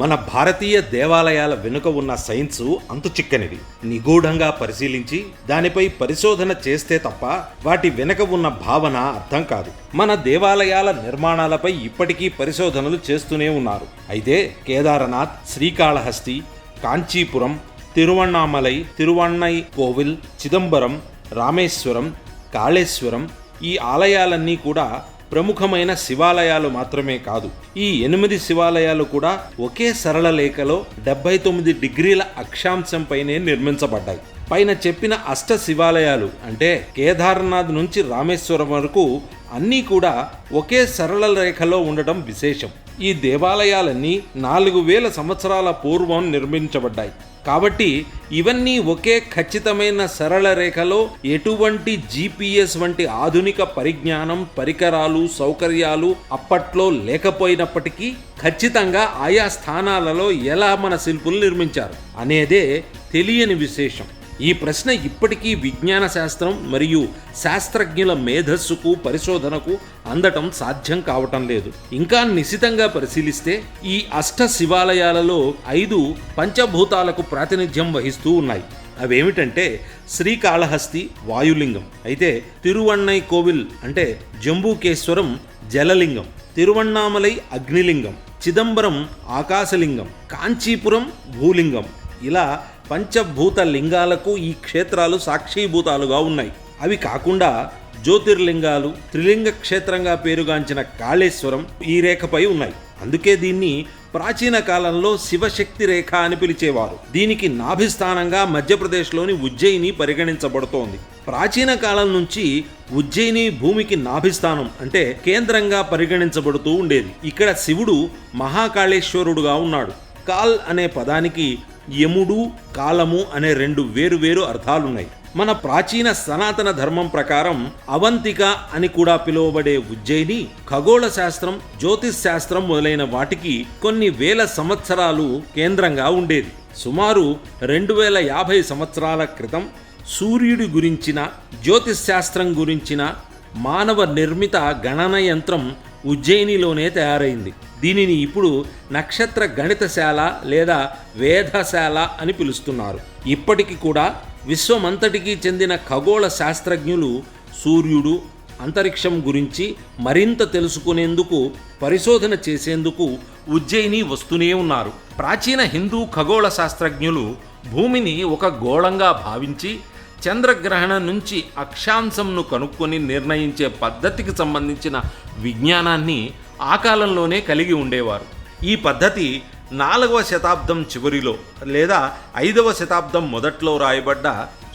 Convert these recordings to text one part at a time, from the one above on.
మన భారతీయ దేవాలయాల వెనుక ఉన్న సైన్సు అంతు చిక్కనిది నిగూఢంగా పరిశీలించి దానిపై పరిశోధన చేస్తే తప్ప వాటి వెనుక ఉన్న భావన అర్థం కాదు. మన దేవాలయాల నిర్మాణాలపై ఇప్పటికీ పరిశోధనలు చేస్తూనే ఉన్నారు. అయితే కేదారనాథ్ శ్రీకాళహస్తి కాంచీపురం తిరువణ్ణామలై తిరువణ్ణై కోవిల్ చిదంబరం రామేశ్వరం కాళేశ్వరం ఈ ఆలయాలన్నీ కూడా ప్రముఖమైన శివాలయాలు మాత్రమే కాదు ఈ ఎనిమిది శివాలయాలు కూడా ఒకే సరళ లేఖలో డెబ్బై తొమ్మిది డిగ్రీల అక్షాంశంపైనే నిర్మించబడ్డాయి. పైన చెప్పిన అష్ట శివాలయాలు అంటే కేదార్నాథ్ నుంచి రామేశ్వరం వరకు అన్నీ కూడా ఒకే సరళ రేఖలో ఉండటం విశేషం. ఈ దేవాలయాలన్నీ నాలుగు వేల సంవత్సరాల పూర్వం నిర్మించబడ్డాయి. కాబట్టి ఇవన్నీ ఒకే ఖచ్చితమైన సరళ రేఖలో ఎటువంటి జీపీఎస్ వంటి ఆధునిక పరిజ్ఞానం పరికరాలు సౌకర్యాలు అప్పట్లో లేకపోయినప్పటికీ ఖచ్చితంగా ఆయా స్థానాలలో ఎలా మన శిల్పులు నిర్మించారు అనేదే తెలియని విశేషం. ఈ ప్రశ్న ఇప్పటికీ విజ్ఞాన శాస్త్రం మరియు శాస్త్రజ్ఞుల మేధస్సుకు పరిశోధనకు అందటం సాధ్యం కావటం లేదు. ఇంకా నిశితంగా పరిశీలిస్తే ఈ అష్ట శివాలయాలలో ఐదు పంచభూతాలకు ప్రాతినిధ్యం వహిస్తూ ఉన్నాయి. అవేమిటంటే శ్రీకాళహస్తి వాయులింగం అయితే తిరువన్నై కోవిల్ అంటే జంబూకేశ్వరం జలలింగం తిరువన్నామలై అగ్నిలింగం చిదంబరం ఆకాశలింగం కాంచీపురం భూలింగం ఇలా పంచభూత లింగాలకు ఈ క్షేత్రాలు సాక్షీభూతాలుగా ఉన్నాయి. అవి కాకుండా జ్యోతిర్లింగాలు త్రిలింగ క్షేత్రంగా పేరుగాంచిన కాళేశ్వరం ఈ రేఖపై ఉన్నాయి. అందుకే దీన్ని ప్రాచీన కాలంలో శివశక్తి రేఖ అని పిలిచేవారు. దీనికి నాభిస్థానంగా మధ్యప్రదేశ్లోని ఉజ్జయిని పరిగణించబడుతోంది. ప్రాచీన కాలం నుంచి ఉజ్జయిని భూమికి నాభిస్థానం అంటే కేంద్రంగా పరిగణించబడుతూ ఉండేది. ఇక్కడ శివుడు మహాకాళేశ్వరుడుగా ఉన్నాడు. కాల్ అనే పదానికి యముడు కాలము అనే రెండు వేరు వేరు అర్థాలున్నాయి. మన ప్రాచీన సనాతన ధర్మం ప్రకారం అవంతిక అని కూడా పిలువబడే ఉజ్జయిని ఖగోళ శాస్త్రం జ్యోతిష్ శాస్త్రం మొదలైన వాటికి కొన్ని వేల సంవత్సరాలు కేంద్రంగా ఉండేది. సుమారు రెండు వేల యాభై సంవత్సరాల క్రితం సూర్యుడి గురించిన జ్యోతిష్ శాస్త్రం గురించిన మానవ నిర్మిత గణన యంత్రం ఉజ్జయినిలోనే తయారైంది. దీనిని ఇప్పుడు నక్షత్ర గణితశాల లేదా వేధశాల అని పిలుస్తున్నారు. ఇప్పటికి కూడా విశ్వమంతటికి చెందిన ఖగోళ శాస్త్రజ్ఞులు సూర్యుడు అంతరిక్షం గురించి మరింత తెలుసుకునేందుకు పరిశోధన చేసేందుకు ఉజ్జయిని వస్తూనే ఉన్నారు. ప్రాచీన హిందూ ఖగోళ శాస్త్రజ్ఞులు భూమిని ఒక గోళంగా భావించి చంద్రగ్రహణం నుంచి అక్షాంశంను కనుక్కొని నిర్ణయించే పద్ధతికి సంబంధించిన విజ్ఞానాన్ని ఆ కాలంలోనే కలిగి ఉండేవారు. ఈ పద్ధతి నాలుగవ శతాబ్దం చివరిలో లేదా ఐదవ శతాబ్దం మొదట్లో రాయబడ్డ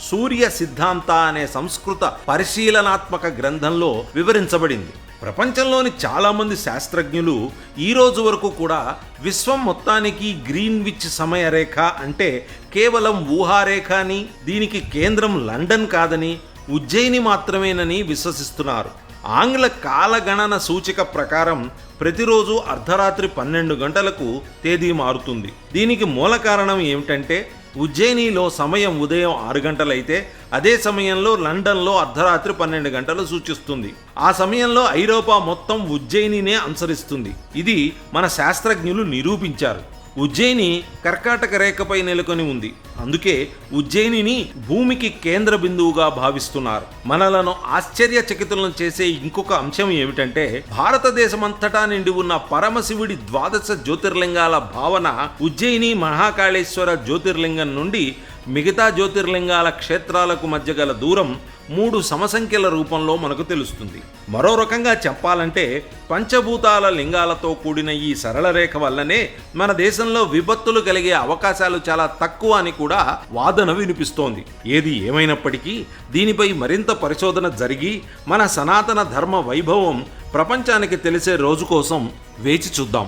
సూర్య సిద్ధాంత అనే సంస్కృత పరిశీలనాత్మక గ్రంథంలో వివరించబడింది. ప్రపంచంలోని చాలామంది శాస్త్రజ్ఞులు ఈ రోజు వరకు కూడా విశ్వం మొత్తానికి గ్రీన్విచ్ సమయరేఖ అంటే కేవలం ఊహారేఖ అని దీనికి కేంద్రం లండన్ కాదని ఉజ్జయిని మాత్రమేనని విశ్వసిస్తున్నారు. ఆంగ్ల కాలగణన సూచిక ప్రకారం ప్రతిరోజు అర్ధరాత్రి పన్నెండు గంటలకు తేదీ మారుతుంది. దీనికి మూల కారణం ఏమిటంటే ఉజ్జయినిలో సమయం ఉదయం ఆరు గంటలైతే అదే సమయంలో లండన్లో అర్ధరాత్రి పన్నెండు గంటలు సూచిస్తుంది. ఆ సమయంలో ఐరోపా మొత్తం ఉజ్జయినినే అనుసరిస్తుంది. ఇది మన శాస్త్రజ్ఞులు నిరూపించారు. ఉజ్జయిని కర్కాటక రేఖపై నెలకొని ఉంది. అందుకే ఉజ్జయినిని భూమికి కేంద్ర బిందువుగా భావిస్తున్నారు. మనలను ఆశ్చర్యచకితులను చేసే ఇంకొక అంశం ఏమిటంటే భారతదేశమంతటా నిండి ఉన్న పరమశివుడి ద్వాదశ జ్యోతిర్లింగాల భావన ఉజ్జయిని మహాకాళేశ్వర జ్యోతిర్లింగం నుండి మిగతా జ్యోతిర్లింగాల క్షేత్రాలకు మధ్య గల దూరం మూడు సమసంఖ్యల రూపంలో మనకు తెలుస్తుంది. మరో రకంగా చెప్పాలంటే పంచభూతాల లింగాలతో కూడిన ఈ సరళ రేఖ వల్లనే మన దేశంలో విపత్తులు కలిగే అవకాశాలు చాలా తక్కువ అని కూడా కూడా వాదన వినిపిస్తోంది. ఏది ఏమైనప్పటికీ దీనిపై మరింత పరిశోధన జరిగి మన సనాతన ధర్మ వైభవం ప్రపంచానికి తెలిసే రోజు కోసం వేచి చూద్దాం.